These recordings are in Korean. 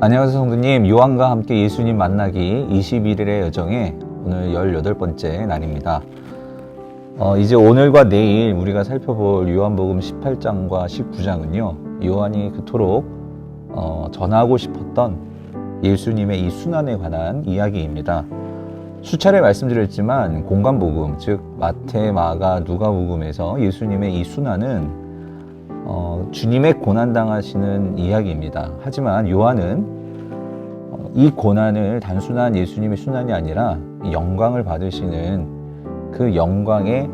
안녕하세요 성도님. 요한과 함께 예수님 만나기 21일의 여정의 오늘 18번째 날입니다. 어, 이제 오늘과 내일 우리가 살펴볼 요한복음 18장과 19장은요 요한이 그토록 어, 전하고 싶었던 예수님의 이 순환에 관한 이야기입니다. 수차례 말씀드렸지만 공간복음 즉 마태, 마가, 누가복음에서 예수님의 이 순환은 어, 주님의 고난 당하시는 이야기입니다. 하지만 요한은 어, 이 고난을 단순한 예수님의 순환이 아니라 영광을 받으시는 그 영광의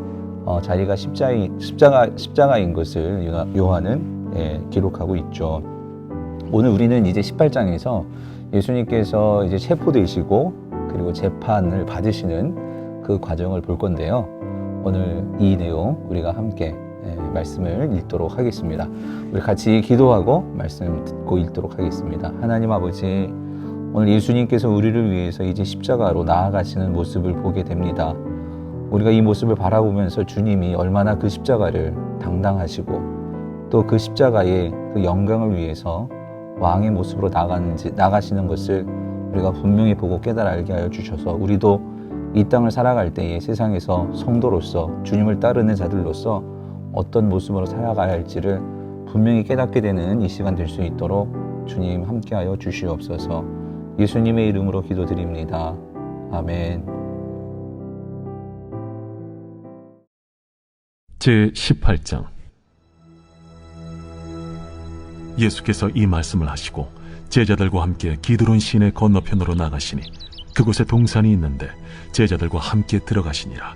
어, 자리가 십자이, 십자가, 십자가인 것을 요- 요한은 예, 기록하고 있죠. 오늘 우리는 이제 18장에서 예수님께서 이제 체포되시고 그리고 재판을 받으시는 그 과정을 볼 건데요. 오늘 이 내용 우리가 함께 예, 말씀을 읽도록 하겠습니다. 우리 같이 기도하고 말씀 듣고 읽도록 하겠습니다. 하나님 아버지, 오늘 예수님께서 우리를 위해서 이제 십자가로 나아가시는 모습을 보게 됩니다. 우리가 이 모습을 바라보면서 주님이 얼마나 그 십자가를 당당하시고 또 그 십자가의 그 영광을 위해서 왕의 모습으로 나가는지, 나가시는 것을 우리가 분명히 보고 깨달아 알게 하여 주셔서 우리도 이 땅을 살아갈 때에 세상에서 성도로서 주님을 따르는 자들로서 어떤 모습으로 살아가야 할지를 분명히 깨닫게 되는 이 시간 될 수 있도록 주님 함께하여 주시옵소서 예수님의 이름으로 기도드립니다. 아멘. 제 18장 예수께서 이 말씀을 하시고 제자들과 함께 기드론 시내 건너편으로 나가시니 그곳에 동산이 있는데 제자들과 함께 들어가시니라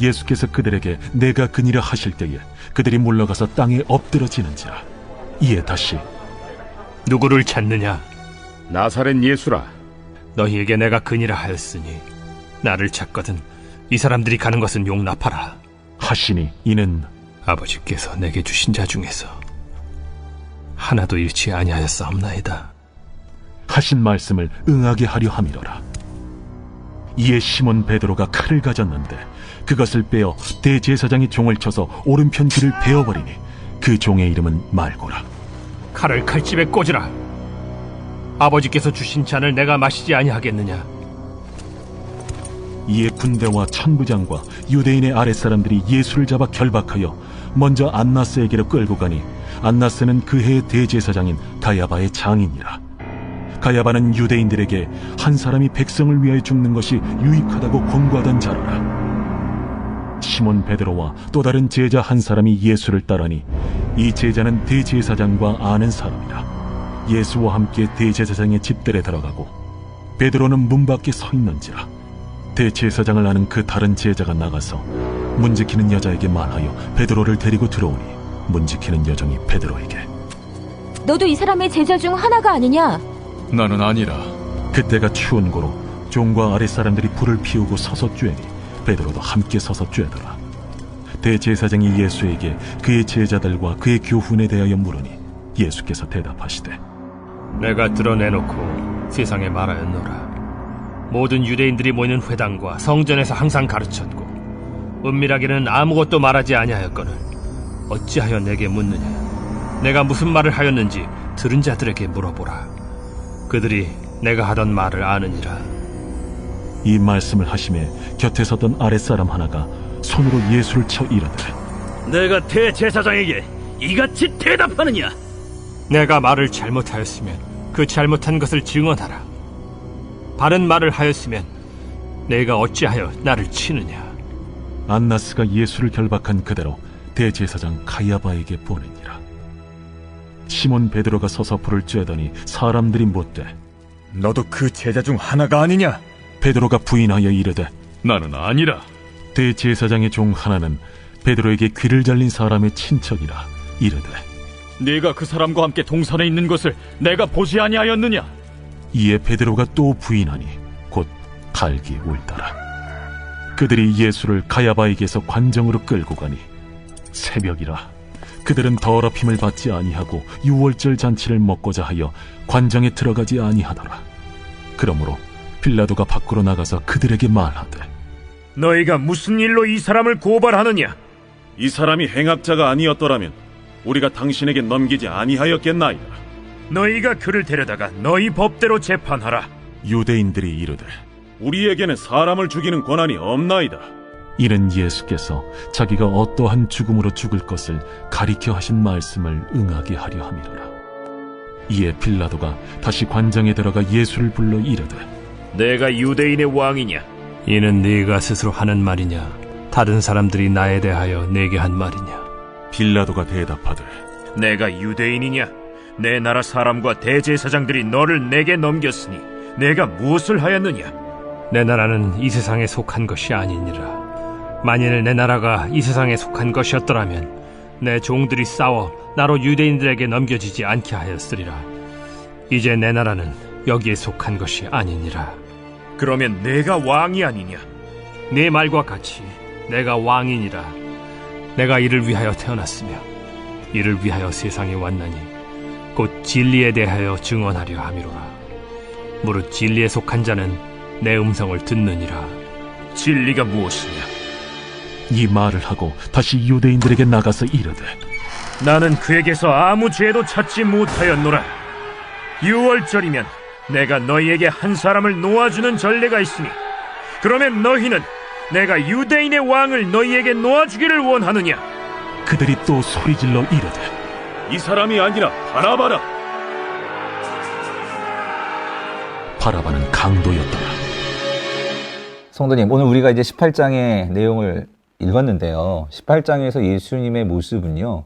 예수께서 그들에게 내가 그니라 하실 때에 그들이 물러가서 땅에 엎드러지는지라 이에 다시 누구를 찾느냐? 나사렛 예수라 너희에게 내가 그니라 하였으니 나를 찾거든 이 사람들이 가는 것은 용납하라. 하시니 이는 아버지께서 내게 주신 자 중에서 하나도 잃지 아니하였사옵나이다. 하신 말씀을 응하게 하려 함이로라 이에 시몬 베드로가 칼을 가졌는데 그것을 빼어 대제사장이 종을 쳐서 오른편 귀를 베어버리니 그 종의 이름은 말고라 칼을 칼집에 꽂으라. 아버지께서 주신 잔을 내가 마시지 아니하겠느냐? 이에 군대와 천부장과 유대인의 아랫사람들이 예수를 잡아 결박하여 먼저 안나스에게로 끌고 가니 안나스는 그 해의 대제사장인 가야바의 장인이라 가야바는 유대인들에게 한 사람이 백성을 위하여 죽는 것이 유익하다고 권고하던 자로라. 시몬 베드로와 또 다른 제자 한 사람이 예수를 따르니 이 제자는 대제사장과 아는 사람이라. 예수와 함께 대제사장의 집들에 들어가고 베드로는 문 밖에 서 있는지라. 대제사장을 아는 그 다른 제자가 나가서 문지키는 여자에게 말하여 베드로를 데리고 들어오니 문지키는 여종이 베드로에게. 너도 이 사람의 제자 중 하나가 아니냐? 나는 아니라 그때가 추운 고로 종과 아랫 사람들이 불을 피우고 서서 쬐니 베드로도 함께 서서 쬐더라 대제사장이 예수에게 그의 제자들과 그의 교훈에 대하여 물으니 예수께서 대답하시되 내가 드러내놓고 세상에 말하였노라. 모든 유대인들이 모이는 회당과 성전에서 항상 가르쳤고 은밀하게는 아무것도 말하지 아니하였거늘 어찌하여 내게 묻느냐? 내가 무슨 말을 하였는지 들은 자들에게 물어보라. 그들이 내가 하던 말을 아느니라. 이 말씀을 하심에 곁에 섰던 아랫사람 하나가 손으로 예수를 쳐 이르되 내가 대제사장에게 이같이 대답하느냐? 내가 말을 잘못하였으면 그 잘못한 것을 증언하라. 바른 말을 하였으면 내가 어찌하여 나를 치느냐? 안나스가 예수를 결박한 그대로 대제사장 가야바에게 보내니라. 시몬 베드로가 서서 불을 쬐더니 사람들이 묻되 너도 그 제자 중 하나가 아니냐? 베드로가 부인하여 이르되 나는 아니라 대제사장의 종 하나는 베드로에게 귀를 잘린 사람의 친척이라 이르되 네가 그 사람과 함께 동산에 있는 것을 내가 보지 아니하였느냐? 이에 베드로가 또 부인하니 곧 갈기 울더라. 그들이 예수를 가야바에게서 관정으로 끌고 가니 새벽이라 그들은 더럽힘을 받지 아니하고 유월절 잔치를 먹고자 하여 관정에 들어가지 아니하더라. 그러므로 빌라도가 밖으로 나가서 그들에게 말하되 너희가 무슨 일로 이 사람을 고발하느냐? 이 사람이 행악자가 아니었더라면 우리가 당신에게 넘기지 아니하였겠나이다. 너희가 그를 데려다가 너희 법대로 재판하라. 유대인들이 이르되 우리에게는 사람을 죽이는 권한이 없나이다. 이는 예수께서 자기가 어떠한 죽음으로 죽을 것을 가리켜 하신 말씀을 응하게 하려 함이로라. 이에 빌라도가 다시 관장에 들어가 예수를 불러 이르되 내가 유대인의 왕이냐? 이는 네가 스스로 하는 말이냐? 다른 사람들이 나에 대하여 내게 한 말이냐? 빌라도가 대답하되 내가 유대인이냐? 내 나라 사람과 대제사장들이 너를 내게 넘겼으니 내가 무엇을 하였느냐? 내 나라는 이 세상에 속한 것이 아니니라. 만일 내 나라가 이 세상에 속한 것이었더라면 내 종들이 싸워 나로 유대인들에게 넘겨지지 않게 하였으리라. 이제 내 나라는 여기에 속한 것이 아니니라. 그러면 내가 왕이 아니냐? 네 말과 같이 내가 왕이니라. 내가 이를 위하여 태어났으며 이를 위하여 세상에 왔나니 곧 진리에 대하여 증언하려 함이로라. 무릇 진리에 속한 자는 내 음성을 듣느니라. 진리가 무엇이냐? 이 말을 하고 다시 유대인들에게 나가서 이르되 나는 그에게서 아무 죄도 찾지 못하였노라. 유월절이면 내가 너희에게 한 사람을 놓아주는 전례가 있으니 그러면 너희는 내가 유대인의 왕을 너희에게 놓아주기를 원하느냐? 그들이 또 소리질러 이르되 이 사람이 아니라 바라바라. 바라바는 강도였더라. 성도님, 오늘 우리가 이제 18장의 내용을 읽었는데요. 18장에서 예수님의 모습은요,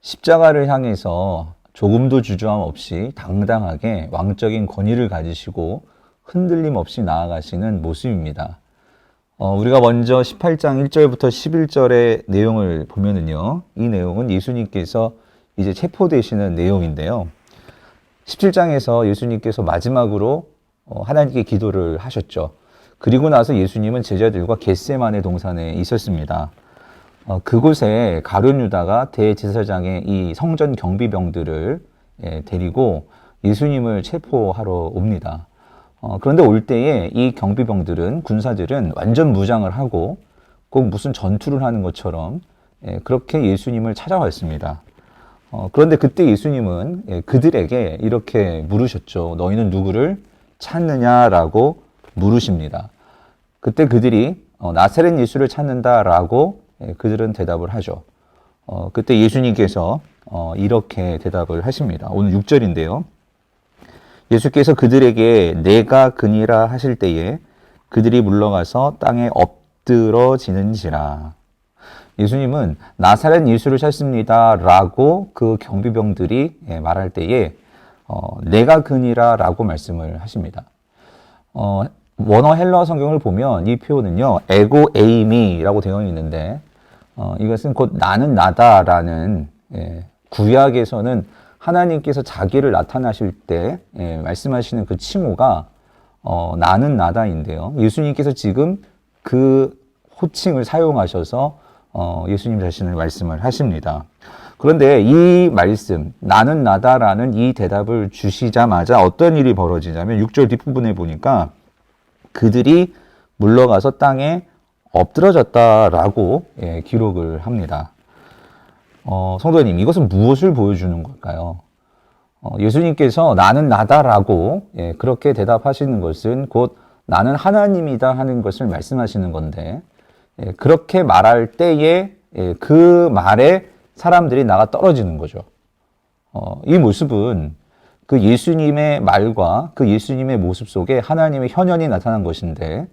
십자가를 향해서 조금도 주저함 없이 당당하게 왕적인 권위를 가지시고 흔들림 없이 나아가시는 모습입니다. 어, 우리가 먼저 18장 1절부터 11절의 내용을 보면은요, 이 내용은 예수님께서 이제 체포되시는 내용인데요. 17장에서 예수님께서 마지막으로 어, 하나님께 기도를 하셨죠. 그리고 나서 예수님은 제자들과 겟세만의 동산에 있었습니다. 어, 그곳에 가룟 유다가 대제사장의 이 성전 경비병들을 예, 데리고 예수님을 체포하러 옵니다. 어, 그런데 올 때에 이 경비병들은 군사들은 완전 무장을 하고 꼭 무슨 전투를 하는 것처럼 예, 그렇게 예수님을 찾아왔습니다. 어, 그런데 그때 예수님은 예, 그들에게 이렇게 물으셨죠. 너희는 누구를 찾느냐라고 물으십니다. 그때 그들이 어, 나사렛 예수를 찾는다라고 예, 그들은 대답을 하죠. 어, 그때 예수님께서 어, 이렇게 대답을 하십니다. 오늘 6절인데요. 예수께서 그들에게 내가 그니라 하실 때에 그들이 물러가서 땅에 엎드러지는지라. 예수님은 나사렛 예수를 찾습니다라고 그 경비병들이 예, 말할 때에 어, 내가 그니라라고 말씀을 하십니다. 어, 원어 헬러 성경을 보면 이 표현은요 에고 에이미라고 되어 있는데 어, 이것은 곧 나는 나다라는 예, 구약에서는 하나님께서 자기를 나타나실 때 예, 말씀하시는 그 칭호가 어, 나는 나다인데요. 예수님께서 지금 그 호칭을 사용하셔서 어, 예수님 자신을 말씀을 하십니다. 그런데 이 말씀, 나는 나다라는 이 대답을 주시자마자 어떤 일이 벌어지냐면 6절 뒷부분에 보니까 그들이 물러가서 땅에 엎드러졌다라고 예, 기록을 합니다. 어, 성도님, 이것은 무엇을 보여주는 걸까요? 어, 예수님께서 나는 나다라고 예, 그렇게 대답하시는 것은 곧 나는 하나님이다 하는 것을 말씀하시는 건데 예, 그렇게 말할 때에 예, 그 말에 사람들이 나가 떨어지는 거죠. 어, 이 모습은 그 예수님의 말과 그 예수님의 모습 속에 하나님의 현현이 나타난 것인데,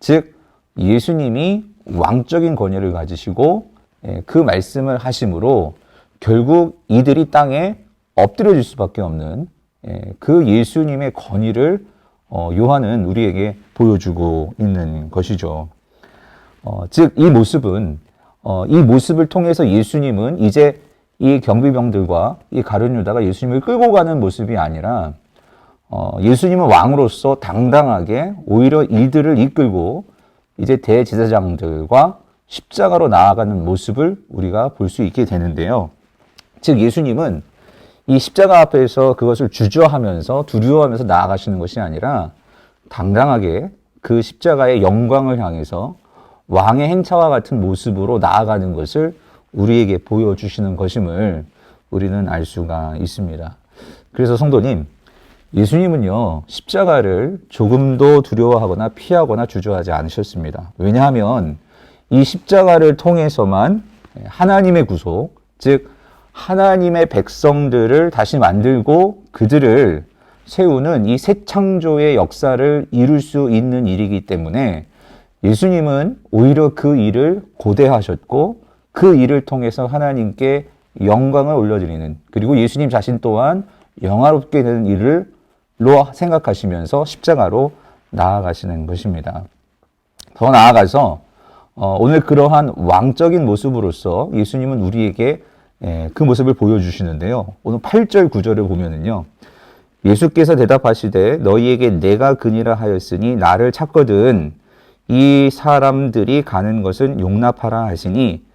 즉 예수님이 왕적인 권위를 가지시고 예, 그 말씀을 하심으로 결국 이들이 땅에 엎드려질 수밖에 없는 예, 그 예수님의 권위를 어, 요한은 우리에게 보여주고 있는 것이죠. 어, 즉, 이 모습은, 어, 이 모습을 통해서 예수님은 이제 이 경비병들과 이 가룟 유다가 예수님을 끌고 가는 모습이 아니라, 어, 예수님은 왕으로서 당당하게 오히려 이들을 이끌고 이제 대제사장들과 십자가로 나아가는 모습을 우리가 볼 수 있게 되는데요. 즉 예수님은 이 십자가 앞에서 그것을 주저하면서 두려워하면서 나아가시는 것이 아니라 당당하게 그 십자가의 영광을 향해서 왕의 행차와 같은 모습으로 나아가는 것을 우리에게 보여주시는 것임을 우리는 알 수가 있습니다. 그래서 성도님, 예수님은요, 십자가를 조금도 두려워하거나 피하거나 주저하지 않으셨습니다. 왜냐하면 이 십자가를 통해서만 하나님의 구속, 즉, 하나님의 백성들을 다시 만들고 그들을 세우는 이 새 창조의 역사를 이룰 수 있는 일이기 때문에 예수님은 오히려 그 일을 고대하셨고 그 일을 통해서 하나님께 영광을 올려드리는 그리고 예수님 자신 또한 영화롭게 되는 일을 로 생각하시면서 십자가로 나아가시는 것입니다. 더 나아가서 어, 오늘 그러한 왕적인 모습으로서 예수님은 우리에게 예, 그 모습을 보여주시는데요. 오늘 8절 9절을 보면은요. 예수께서 대답하시되 너희에게 내가 그니라 하였으니 나를 찾거든 이 사람들이 가는 것은 용납하라 하시니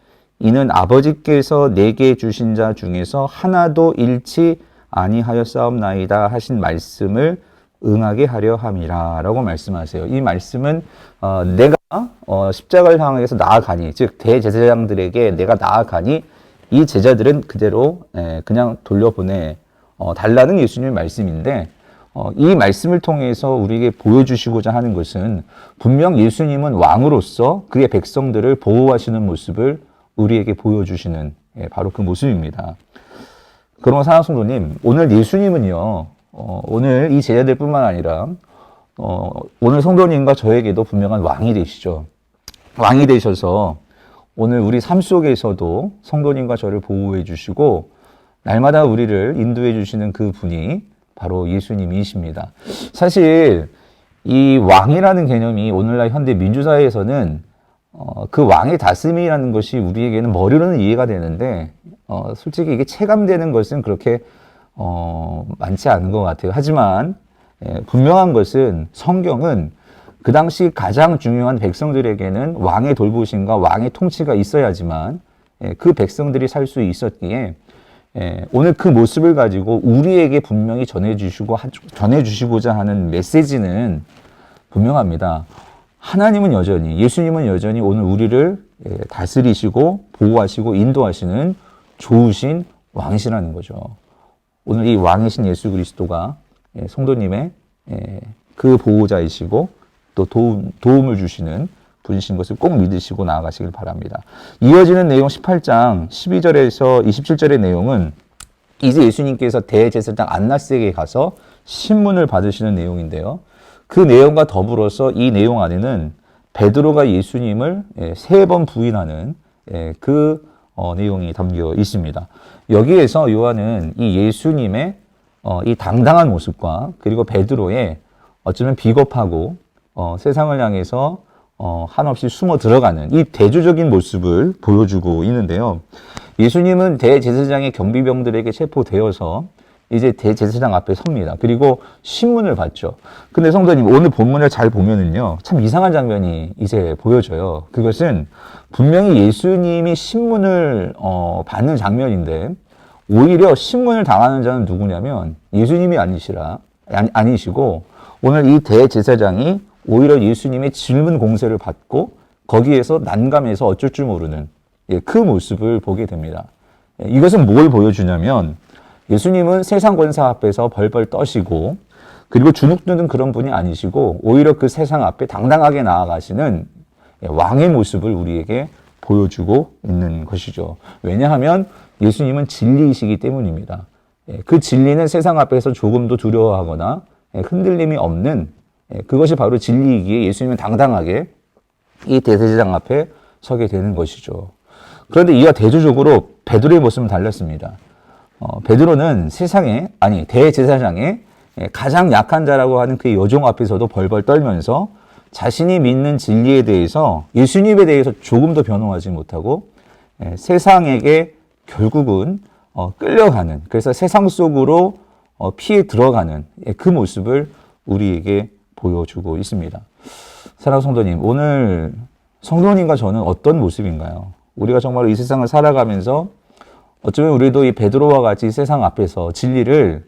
이는 아버지께서 내게 주신 자 중에서 하나도 잃지 아니하였사옵나이다 하신 말씀을 응하게 하려 함이라라고 말씀하세요. 이 말씀은 어, 내가 어, 십자가를 향해서 나아가니 즉 대제사장들에게 내가 나아가니 이 제자들은 그대로 에, 그냥 돌려보내 어, 달라는 예수님의 말씀인데 어, 이 말씀을 통해서 우리에게 보여주시고자 하는 것은 분명 예수님은 왕으로서 그의 백성들을 보호하시는 모습을 우리에게 보여주시는 예, 바로 그 모습입니다. 그러면 사랑성도님, 오늘 예수님은요, 어, 오늘 이 제자들뿐만 아니라 어, 오늘 성도님과 저에게도 분명한 왕이 되시죠. 왕이 되셔서 오늘 우리 삶 속에서도 성도님과 저를 보호해 주시고 날마다 우리를 인도해 주시는 그 분이 바로 예수님이십니다. 사실 이 왕이라는 개념이 오늘날 현대 민주사회에서는 어, 그 왕의 다스림이라는 것이 우리에게는 머리로는 이해가 되는데 어, 솔직히 이게 체감되는 것은 그렇게 어, 많지 않은 것 같아요. 하지만 예, 분명한 것은 성경은 그 당시 가장 중요한 백성들에게는 왕의 돌보심과 왕의 통치가 있어야지만 예, 그 백성들이 살 수 있었기에 예, 오늘 그 모습을 가지고 우리에게 분명히 전해주시고 하- 전해주시고자 하는 메시지는 분명합니다. 하나님은 여전히 예수님은 여전히 오늘 우리를 예, 다스리시고 보호하시고 인도하시는 좋으신 왕이시라는 거죠. 오늘 이 왕이신 예수 그리스도가 예, 성도님의 예, 그 보호자이시고 또 도움, 도움을 주시는 분이신 것을 꼭 믿으시고 나아가시길 바랍니다. 이어지는 내용 18장 12절에서 27절의 내용은 이제 예수님께서 대제사장 안나스에게 가서 신문을 받으시는 내용인데요. 그 내용과 더불어서 이 내용 안에는 베드로가 예수님을 예, 세번 부인하는 예, 그 어, 내용이 담겨 있습니다. 여기에서 요한은 이 예수님의 어, 이 당당한 모습과 그리고 베드로의 어쩌면 비겁하고 어, 세상을 향해서 어, 한없이 숨어 들어가는 이 대조적인 모습을 보여주고 있는데요. 예수님은 대제사장의 경비병들에게 체포되어서 이제 대제사장 앞에 섭니다. 그리고 신문을 받죠. 근데 성도님 오늘 본문을 잘 보면은요. 참 이상한 장면이 이제 보여져요. 그것은 분명히 예수님이 신문을 어, 받는 장면인데 오히려 신문을 당하는 자는 누구냐면 예수님이 아니시라 아니, 아니시고 오늘 이 대제사장이 오히려 예수님의 질문 공세를 받고 거기에서 난감해서 어쩔 줄 모르는 예, 그 모습을 보게 됩니다. 예, 이것은 뭘 보여주냐면 예수님은 세상 권사 앞에서 벌벌 떠시고 그리고 주눅드는 그런 분이 아니시고 오히려 그 세상 앞에 당당하게 나아가시는 예, 왕의 모습을 우리에게 보여주고 있는 것이죠. 왜냐하면 예수님은 진리이시기 때문입니다. 예, 그 진리는 세상 앞에서 조금도 두려워하거나 예, 흔들림이 없는 예, 그것이 바로 진리이기에 예수님은 당당하게 이 대제사장 앞에 서게 되는 것이죠. 그런데 이와 대조적으로 베드로의 모습은 달랐습니다. 어, 베드로는 세상에 아니 대제사장의 예, 가장 약한 자라고 하는 그 여종 앞에서도 벌벌 떨면서 자신이 믿는 진리에 대해서 예수님에 대해서 조금도 변호하지 못하고 예, 세상에게 결국은 어, 끌려가는 그래서 세상 속으로 어, 피해 들어가는 예, 그 모습을 우리에게 보여주고 있습니다. 사랑하는 성도님, 오늘 성도님과 저는 어떤 모습인가요? 우리가 정말 이 세상을 살아가면서 어쩌면 우리도 이 베드로와 같이 세상 앞에서 진리를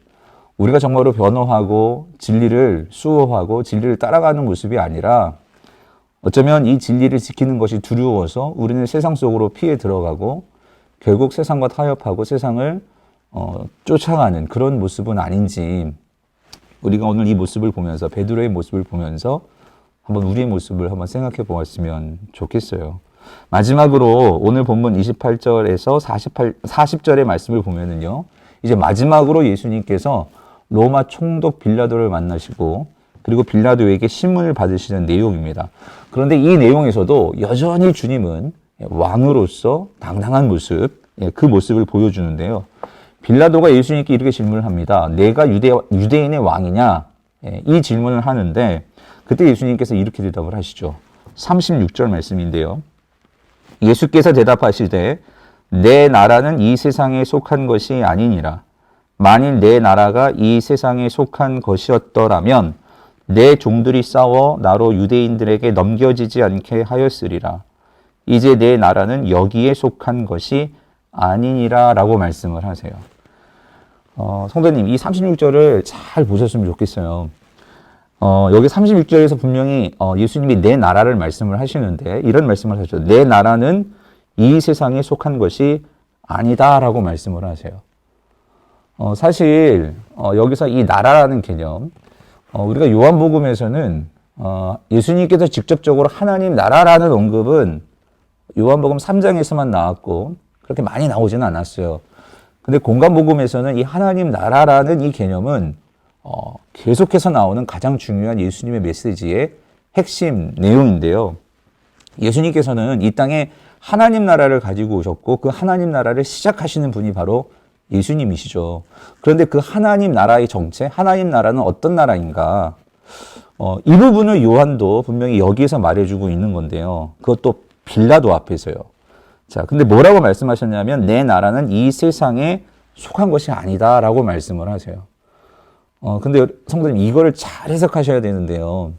우리가 정말로 변호하고 진리를 수호하고 진리를 따라가는 모습이 아니라 어쩌면 이 진리를 지키는 것이 두려워서 우리는 세상 속으로 피해 들어가고 결국 세상과 타협하고 세상을 어, 쫓아가는 그런 모습은 아닌지 우리가 오늘 이 모습을 보면서 베드로의 모습을 보면서 한번 우리의 모습을 한번 생각해 보았으면 좋겠어요. 마지막으로 오늘 본문 28절에서 48, 40절의 말씀을 보면은요. 이제 마지막으로 예수님께서 로마 총독 빌라도를 만나시고 그리고 빌라도에게 신문을 받으시는 내용입니다. 그런데 이 내용에서도 여전히 주님은 왕으로서 당당한 모습, 예, 그 모습을 보여주는데요. 빌라도가 예수님께 이렇게 질문을 합니다. 내가 유대, 유대인의 왕이냐? 예, 이 질문을 하는데 그때 예수님께서 이렇게 대답을 하시죠. 36절 말씀인데요. 예수께서 대답하시되 내 나라는 이 세상에 속한 것이 아니니라. 만일 내 나라가 이 세상에 속한 것이었더라면 내 종들이 싸워 나로 유대인들에게 넘겨지지 않게 하였으리라. 이제 내 나라는 여기에 속한 것이 아니니라 라고 말씀을 하세요. 어, 성도님, 이 36절을 잘 보셨으면 좋겠어요. 어, 여기 36절에서 분명히 어, 예수님이 내 나라를 말씀을 하시는데 이런 말씀을 하셨죠. 내 나라는 이 세상에 속한 것이 아니다라고 말씀을 하세요. 어, 사실 어, 여기서 이 나라라는 개념 어, 우리가 요한복음에서는 어, 예수님께서 직접적으로 하나님 나라라는 언급은 요한복음 3장에서만 나왔고 그렇게 많이 나오지는 않았어요. 근데 공간복음에서는 이 하나님 나라라는 이 개념은 어, 계속해서 나오는 가장 중요한 예수님의 메시지의 핵심 내용인데요. 예수님께서는 이 땅에 하나님 나라를 가지고 오셨고 그 하나님 나라를 시작하시는 분이 바로 예수님이시죠. 그런데 그 하나님 나라의 정체, 하나님 나라는 어떤 나라인가? 어, 이 부분을 요한도 분명히 여기에서 말해주고 있는 건데요. 그것도 빌라도 앞에서요. 자, 근데 뭐라고 말씀하셨냐면 내 나라는 이 세상에 속한 것이 아니다라고 말씀을 하세요. 어, 근데 성도님 이거를 잘 해석하셔야 되는데요.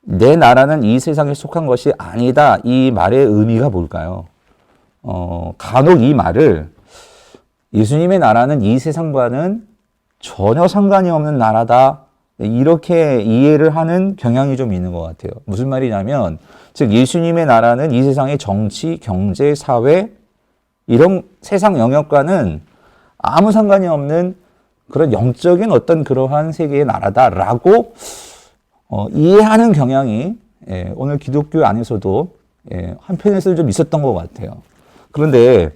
내 나라는 이 세상에 속한 것이 아니다. 이 말의 의미가 뭘까요? 어, 간혹 이 말을 예수님의 나라는 이 세상과는 전혀 상관이 없는 나라다. 이렇게 이해를 하는 경향이 좀 있는 것 같아요. 무슨 말이냐면, 즉, 예수님의 나라는 이 세상의 정치, 경제, 사회, 이런 세상 영역과는 아무 상관이 없는 그런 영적인 어떤 그러한 세계의 나라다라고 어, 이해하는 경향이 예, 오늘 기독교 안에서도 예, 한편에서 좀 있었던 것 같아요. 그런데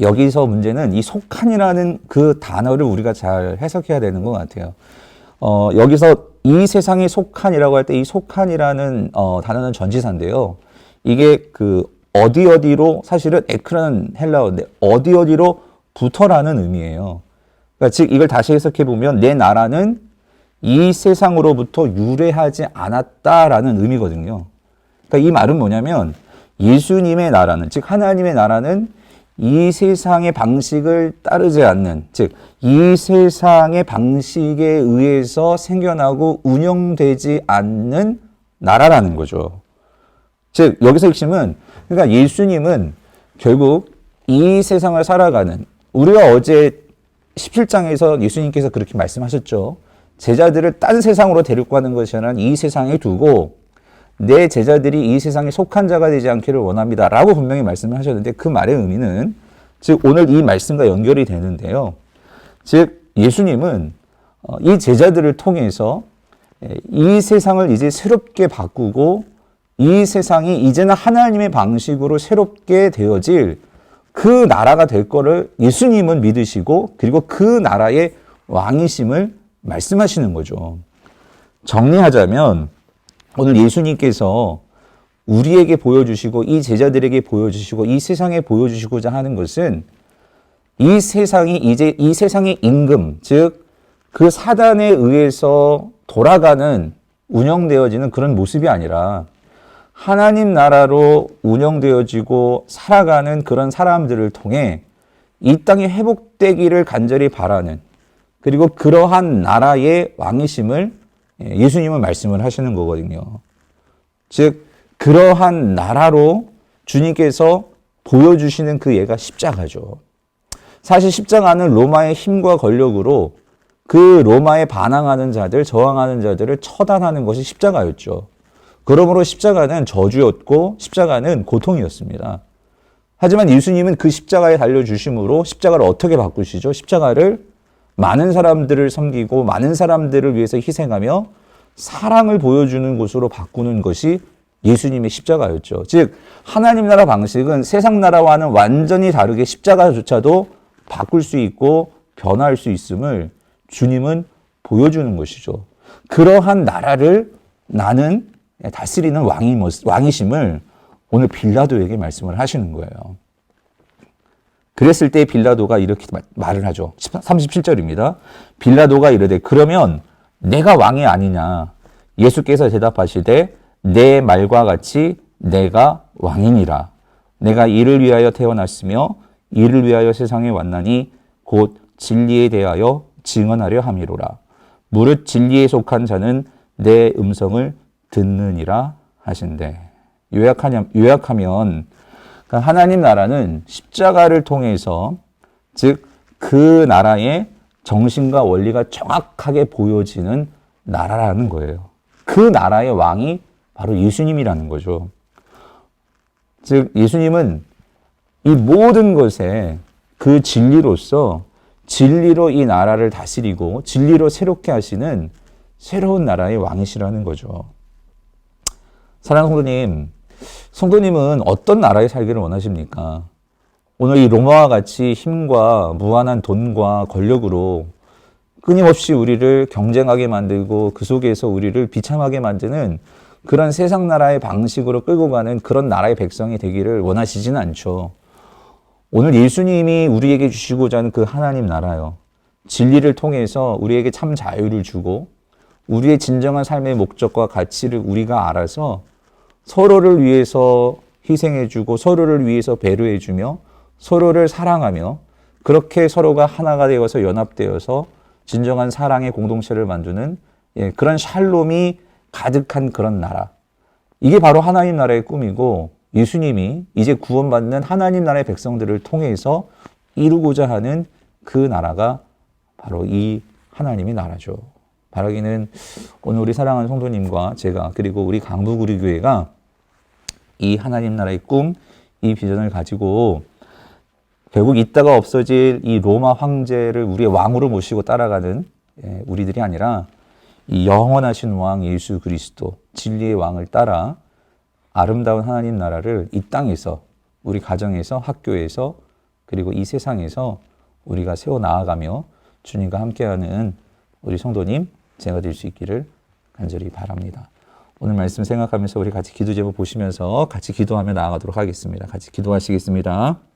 여기서 문제는 이 속한이라는 그 단어를 우리가 잘 해석해야 되는 것 같아요. 어, 여기서 이 세상에 속한이라고 할 때 이 속한이라는 어, 단어는 전치사인데요. 이게 그 어디 어디로 사실은 에크라는 헬라어인데 어디 어디로 붙어라는 의미예요. 그러니까 즉 이걸 다시 해석해 보면 내 나라는 이 세상으로부터 유래하지 않았다라는 의미거든요. 그러니까 이 말은 뭐냐면 예수님의 나라는 즉 하나님의 나라는 이 세상의 방식을 따르지 않는 즉 이 세상의 방식에 의해서 생겨나고 운영되지 않는 나라라는 거죠. 즉 여기서 핵심은 그러니까 예수님은 결국 이 세상을 살아가는 우리가 어제 17장에서 예수님께서 그렇게 말씀하셨죠. 제자들을 딴 세상으로 데리고 가는 것이 아니라 이 세상에 두고 내 제자들이 이 세상에 속한 자가 되지 않기를 원합니다. 라고 분명히 말씀을 하셨는데 그 말의 의미는 즉 오늘 이 말씀과 연결이 되는데요. 즉 예수님은 어, 이 제자들을 통해서 이 세상을 이제 새롭게 바꾸고 이 세상이 이제는 하나님의 방식으로 새롭게 되어질 그 나라가 될 거를 예수님은 믿으시고 그리고 그 나라의 왕이심을 말씀하시는 거죠. 정리하자면 오늘 예수님께서 우리에게 보여주시고 이 제자들에게 보여주시고 이 세상에 보여주시고자 하는 것은 이 세상이 이제 이 세상의 임금 즉 그 사단에 의해서 돌아가는 운영되어지는 그런 모습이 아니라 하나님 나라로 운영되어지고 살아가는 그런 사람들을 통해 이 땅이 회복되기를 간절히 바라는 그리고 그러한 나라의 왕이심을 예, 예수님은 말씀을 하시는 거거든요. 즉 그러한 나라로 주님께서 보여주시는 그 예가 십자가죠. 사실 십자가는 로마의 힘과 권력으로 그 로마에 반항하는 자들, 저항하는 자들을 처단하는 것이 십자가였죠. 그러므로 십자가는 저주였고 십자가는 고통이었습니다. 하지만 예수님은 그 십자가에 달려 주심으로 십자가를 어떻게 바꾸시죠? 십자가를 많은 사람들을 섬기고 많은 사람들을 위해서 희생하며 사랑을 보여주는 곳으로 바꾸는 것이 예수님의 십자가였죠. 즉, 하나님 나라 방식은 세상 나라와는 완전히 다르게 십자가조차도 바꿀 수 있고 변화할 수 있음을 주님은 보여주는 것이죠. 그러한 나라를 나는 다스리는 왕이, 왕이심을 오늘 빌라도에게 말씀을 하시는 거예요. 그랬을 때 빌라도가 이렇게 말을 하죠. 37절입니다. 빌라도가 이르되 그러면 내가 왕이 아니냐. 예수께서 대답하시되 내 말과 같이 내가 왕이니라. 내가 이를 위하여 태어났으며 이를 위하여 세상에 왔나니 곧 진리에 대하여 증언하려 함이로라. 무릇 진리에 속한 자는 내 음성을 듣느니라 하신대. 요약하냐, 요약하면 그러니까 하나님 나라는 십자가를 통해서 즉 그 나라의 정신과 원리가 정확하게 보여지는 나라라는 거예요. 그 나라의 왕이 바로 예수님이라는 거죠. 즉 예수님은 이 모든 것에 그 진리로서 진리로 이 나라를 다스리고 진리로 새롭게 하시는 새로운 나라의 왕이시라는 거죠. 사랑하는 성도님, 성도님은 어떤 나라에 살기를 원하십니까? 오늘 이 로마와 같이 힘과 무한한 돈과 권력으로 끊임없이 우리를 경쟁하게 만들고 그 속에서 우리를 비참하게 만드는 그런 세상 나라의 방식으로 끌고 가는 그런 나라의 백성이 되기를 원하시지는 않죠. 오늘 예수님이 우리에게 주시고자 하는 그 하나님 나라요. 진리를 통해서 우리에게 참 자유를 주고 우리의 진정한 삶의 목적과 가치를 우리가 알아서 서로를 위해서 희생해주고 서로를 위해서 배려해주며 서로를 사랑하며 그렇게 서로가 하나가 되어서 연합되어서 진정한 사랑의 공동체를 만드는 예, 그런 샬롬이 가득한 그런 나라. 이게 바로 하나님 나라의 꿈이고 예수님이 이제 구원받는 하나님 나라의 백성들을 통해서 이루고자 하는 그 나라가 바로 이 하나님의 나라죠. 바라기는 오늘 우리 사랑하는 성도님과 제가 그리고 우리 강북우리 교회가 이 하나님 나라의 꿈, 이 비전을 가지고 결국 있다가 없어질 이 로마 황제를 우리의 왕으로 모시고 따라가는 예, 우리들이 아니라 이 영원하신 왕 예수 그리스도 진리의 왕을 따라 아름다운 하나님 나라를 이 땅에서 우리 가정에서 학교에서 그리고 이 세상에서 우리가 세워 나아가며 주님과 함께하는 우리 성도님 제가 될 수 있기를 간절히 바랍니다. 오늘 말씀 생각하면서 우리 같이 기도 제목 보시면서 같이 기도하며 나아가도록 하겠습니다. 같이 기도하시겠습니다.